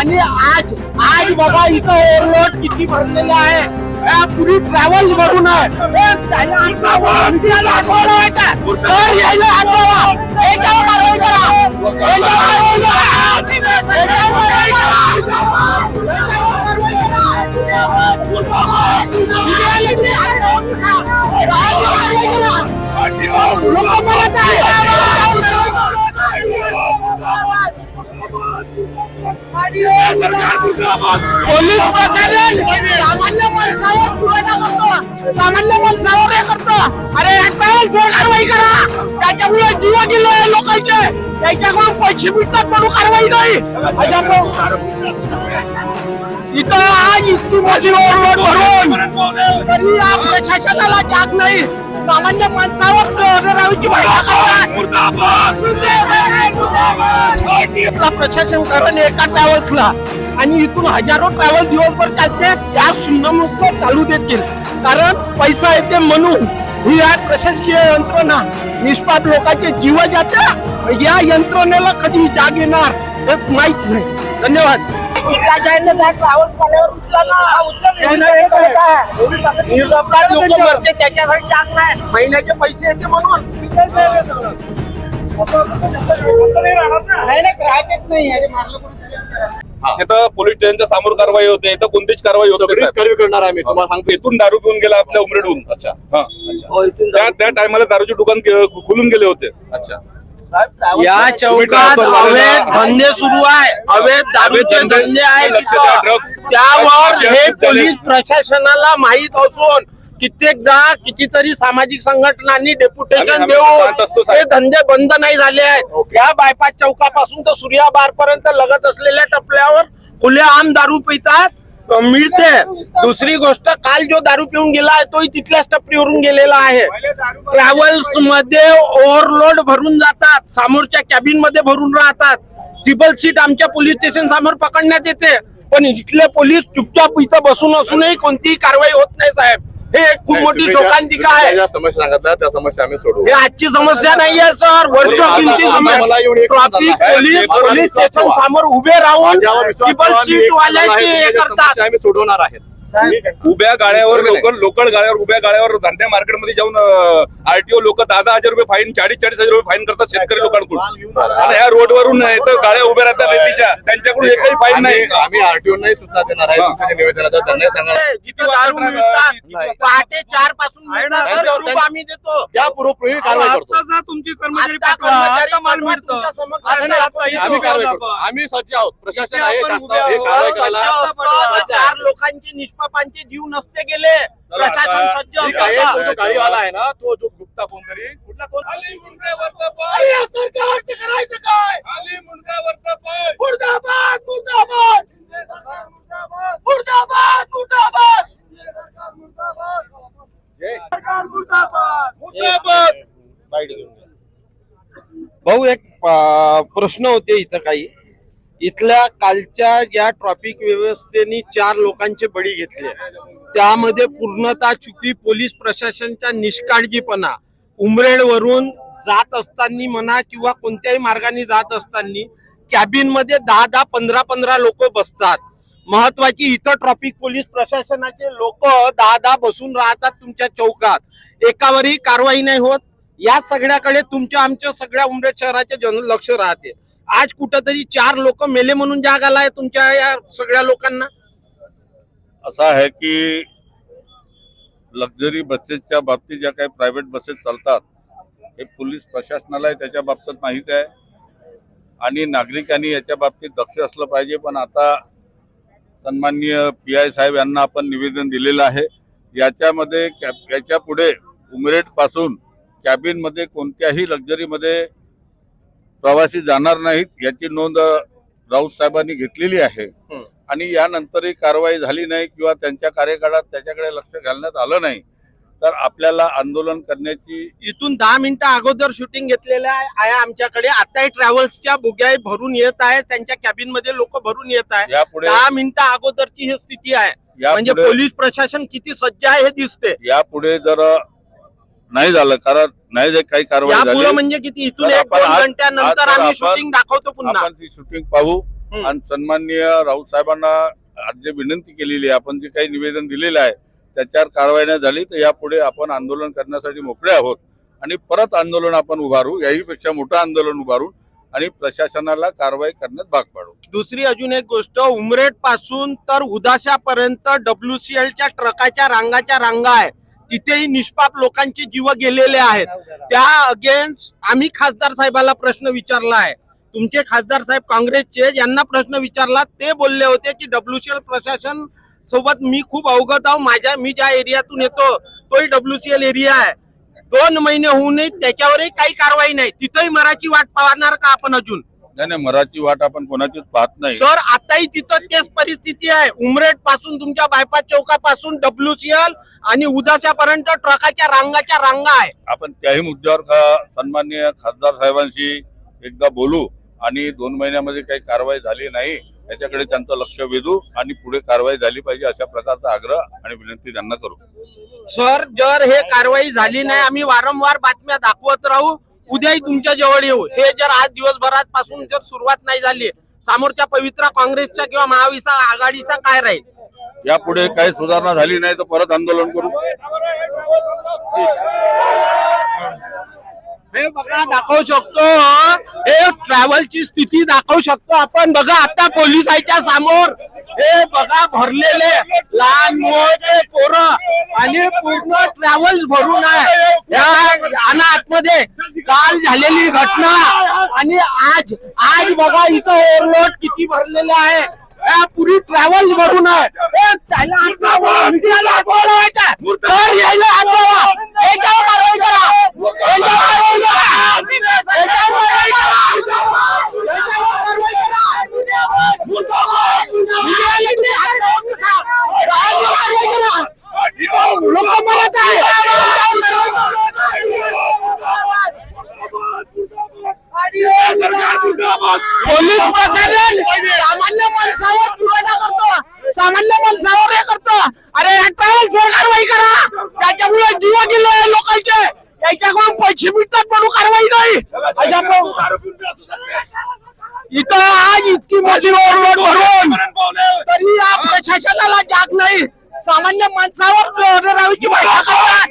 आणि आज आज बाबा इथं ओव्हरलोड किती भरलेले आहे. पुरी ट्रॅव्हल भरून आहे पोलीस प्रशासन! सामान्य माणसावर पुरवठा करतो. सामान्य माणसावर हे करतो. अरे कारवाई करा. त्याच्यामुळे जीव गेले लोकांचे. त्याच्याकडून पैसे मिळतात म्हणून कारवाई नाही. इथं आज इतकी मोठी ओरडोड भरून तरी या प्रशासनाला जाग नाही. सामान्य माणसावर राहूची प्रशासन कारण एका ट्रॅव्हल्सला. आणि इथून हजारो ट्रॅव्हल दिवसभर चालते त्या सुन्नमुक्त चालू देतील. कारण पैसा येते म्हणून ही या प्रशासकीय यंत्रणा. निष्पाप लोकांचे जीव जाते या यंत्रणेला कधी जाग येणार हे माहीत नाही. धन्यवाद. त्याच्यासाठी जाग नाही. महिन्याचे पैसे येते म्हणून. नाही नाही ग्राहकच नाही अरे मारलं कोणी तरी. इथं पोलीस स्टेशनच्या समोर कारवाई होते इथं कोणतीच कारवाई होत कारवाई करणार आहे मी तुम्हाला सांगतो. इथून दारू पिऊन गेला आपल्या उमरेडून. अच्छा. हा. त्या त्या टायमाला दारूचे दुकान खुलून गेले होते. अच्छा. या चौकात अवैध धंदे सुरू आहे. अवैध दारूचे धंदे, आहे. त्यावर हे. पोलीस प्रशासनाला माहीत असून कित्येकदा कितीतरी सामाजिक संघटनांनी डेप्युटेशन देऊन हे. धंदे बंद नाही झाले आहेत. या बायपास चौकापासून तर सूर्या बार पर्यंत लगत असलेल्या टपल्यावर खुले आम दारू पितात. मिळते. दुसरी गोष्ट काल जो दारू पिऊन गेला आहे तोही तिथल्याच टपरीवरून गेलेला आहे. ट्रॅव्हल्समध्ये ओव्हरलोड भरून जातात. समोरच्या कॅबिनमध्ये भरून राहतात. ट्रिपल सीट आमच्या पोलीस स्टेशन समोर पकडण्यात येते. पण इथले पोलीस चुपचाप इथं बसून असूनही कोणतीही कारवाई होत नाही साहेब. हे एक खूप मोठी शोकांतिका आहे? ज्या समस्या सांगितल्या त्या समस्या आम्ही सोडू हे आजची समस्या नाहीये सर. वर्ष किमती मला एक ट्रॅफिक. पोलीस मला पोलीस विश्वास स्टेशन ठेवा. समोर उभे राहून माझ्यावर विश्वास ट्रिपल ठेवा, मी सीट एक वाल्याचे हे करतात समस्या आम्ही सोडवणार आहेत. उभ्या गाड्यावर. लोकल लोकल गाड्यावर उभ्या गाड्यावर धान्य मार्केटमध्ये जाऊन आरटीओ लोक दहा दहा हजार रुपये फाईन चाळीस चाळीस हजार रुपये फाईन करतात शेतकरी लोकांकडून. आणि ह्या रोडवरून इथं गाड्या उभ्या राहतात रेतीच्या. त्यांच्याकडून एकही फाईन नाही. आम्ही- आरटीओ नाही सूचना देणार आहे. तुमच्या जे निवेदन आहे त्यांना सांगा. पहाटे चारपासून आम्ही देतो. या पूर्वपूर्वी कारवाई करतो. तुमची कर्मचारी आम्ही सज्ज आहोत. प्रशासन आहे हे. कारवाई करायला. चार लोकांचे निष्पापांचे जीव नसते गेले. प्रशासन सज्ज गाडीवाला आहे ना? तो जो गुप्ता कोणतरी कुठला कोण? अरे या सरकारचं करायचं काय? मुर्दाबाद मुर्दाबाद! मुर्दाबाद. मुर्दाबाद भाऊ एक प्रश्न होते इथं काही. इथल्या कालच्या या ट्रॉफिक व्यवस्थेने चार लोकांचे बळी घेतले. त्यामध्ये पूर्णतः चुकी पोलीस प्रशासनच्या निष्काळजीपणा उमरेडवरून जात असताना म्हणा किंवा कोणत्याही मार्गाने जात असताना कॅबिनमध्ये दहा दहा पंधरा पंधरा लोक बसतात. महत्वाची इथं ट्रॉफिक पोलीस प्रशासनाचे लोक दहा दहा बसून राहतात तुमच्या चौकात. एकावरही कारवाई नाही होत. या सगळ्याकडे तुमच्या आमच्या सगळ्या उमरेड शहराचे जन लक्ष राहते. आज कुठंतरी चार लोक मेले म्हणून जाग आलाय तुमच्या या सगळ्या लोकांना? असा आहे की लक्झरी बसेसच्या बाबतीत ज्या काही प्रायव्हेट बसेस चालतात हे पोलीस प्रशासनाला त्याच्या बाबतीत माहीत आहे. आणि नागरिकांनी याच्या बाबतीत दक्ष असलं पाहिजे पण आता सन्माननीय पी आय साहेब यांना आपण निवेदन दिलेलं आहे. याच्यामध्ये कॅब याच्यापुढे उमरेडपासून कॅबिनमध्ये कोणत्याही लक्झरीमध्ये प्रवासी जाणार नाहीत याची नोंद राऊत साहेबांनी घेतलेली आहे. आणि यानंतरही कारवाई झाली नाही किंवा त्यांच्या कार्यकाळात त्याच्याकडे लक्ष घालण्यात आलं नाही तर आपल्याला आंदोलन करण्याची इथून दहा मिनिटं अगोदर शूटिंग घेतलेलं आहे आमच्याकडे. आताही ट्रॅव्हल्सच्या बुग्या भरून येत आहे त्यांच्या कॅबिनमध्ये लोक भरून येत आहे यापुढे दहा मिनिटं अगोदरची ही स्थिती आहे. म्हणजे पोलीस प्रशासन किती सज्ज आहे हे दिसते. यापुढे जर नाही झालं. कारण नाही जर काही कारवाई झाली म्हणजे किती? इथून एक आपण दोन आज- घंट्यानंतर आज तर आम्ही आपण- शूटिंग दाखवतो पुन्हा. आपण ती शूटिंग पाहू. हम्म. आणि सन्माननीय राऊत साहेबांना आज जे विनंती केलेली आहे आपण जे काही निवेदन दिलेलं आहे त्याच्यावर कारवाई नाही झाली तर यापुढे आपण आंदोलन करण्यासाठी मोकळे आहोत. आणि परत आंदोलन आपण उभारू याहीपेक्षा मोठं आंदोलन उभारू आणि प्रशासनाला कारवाई करण्यात भाग पाडू. दुसरी अजून एक गोष्ट उमरेडपासून तर उदाशापर्यंत डब्ल्यूसीएलच्या ट्रकाच्या रांगाच्या रांगा आहे. तिथेही निष्पाप लोकांचे जीव गेलेले आहेत. त्या अगेन्स्ट आम्ही खासदार साहेबाला प्रश्न विचारला आहे. तुमचे खासदार साहेब काँग्रेसचे यांना प्रश्न विचारला ते बोलले होते की डब्ल्यूसीएल प्रशासन सोबत मी खूप अवगत आहो माझ्या मी ज्या एरियातून येतो तोही डब्ल्यूसीएल एरिया आहे. दोन महिने होऊनही त्याच्यावरही काही कारवाई नाही. तिथेही मराठी वाट पाहणार का आपण अजून? नाही नाही मराठी वाट आपण कोणाचीच पाहत नाही. सर आताही तिथं तेच परिस्थिती आहे. उमरेडपासून तुमच्या बायपास चौकापासून डब्ल्यूसीएल आणि उदासापर्यंत ट्रकाच्या रांगाच्या रांगा आहे. आपण त्याही मुद्द्यावर का सन्माननीय खासदार साहेबांशी एकदा बोलू आणि दोन महिन्यामध्ये काही कारवाई झाली नाही याच्याकडे त्यांचं लक्ष वेधू आणि पुढे कारवाई झाली पाहिजे अशा प्रकारचा आग्रह आणि विनंती त्यांना करू. सर जर हे कारवाई झाली नाही आम्ही वारंवार बातम्या दाखवत राहू. उद्याही तुमच्या जवळ येऊ. हे जर आज दिवसभरात पासून जर सुरुवात नाही झाली समोरच्या पवित्रा काँग्रेसच्या किंवा महाविसा आघाडीचा काय राहील? यापुढे काही सुधारणा झाली नाही तर परत आंदोलन करू. हे बघा दाखवू शकतो. हे ट्रॅव्हलची स्थिती दाखवू शकतो आपण. बघा आता पोलिसांच्या समोर. हे बघा भरलेले लहान मोठे पोरं. आणि पूर्ण ट्रॅव्हल भरून आहे. या अनाथमध्ये काल झालेली घटना. आणि आज आज बघा इथं ओव्हरलोड किती भरलेले आहे. पुरी ट्रॅव्हल. तर यायला आठवा. याच्यावर कारवाई करा. याच्यावर कारवाई करा. याच्यावर कारवाई करा. याच्यावर कारवाई करा. मीडियाला तुम्ही हात लावून नका. याच्यावर कारवाई करा. लोक मरत आहे. पोलीस प्रशासन! सामान्य माणसावर पुरवठा करतो. सामान्य माणसावर हे करतो. अरे या ट्रॅव्हल्स वर कारवाई करा. त्याच्यामुळे जीव गेले लोकांचे. त्याच्याकडून पैसे मिळतात म्हणून कारवाई नाही. इथं आज इतकी मोठी ओरडोड भरून तरी या प्रशासनाला जाग नाही. सामान्य माणसावर राहायची बैठक करतात.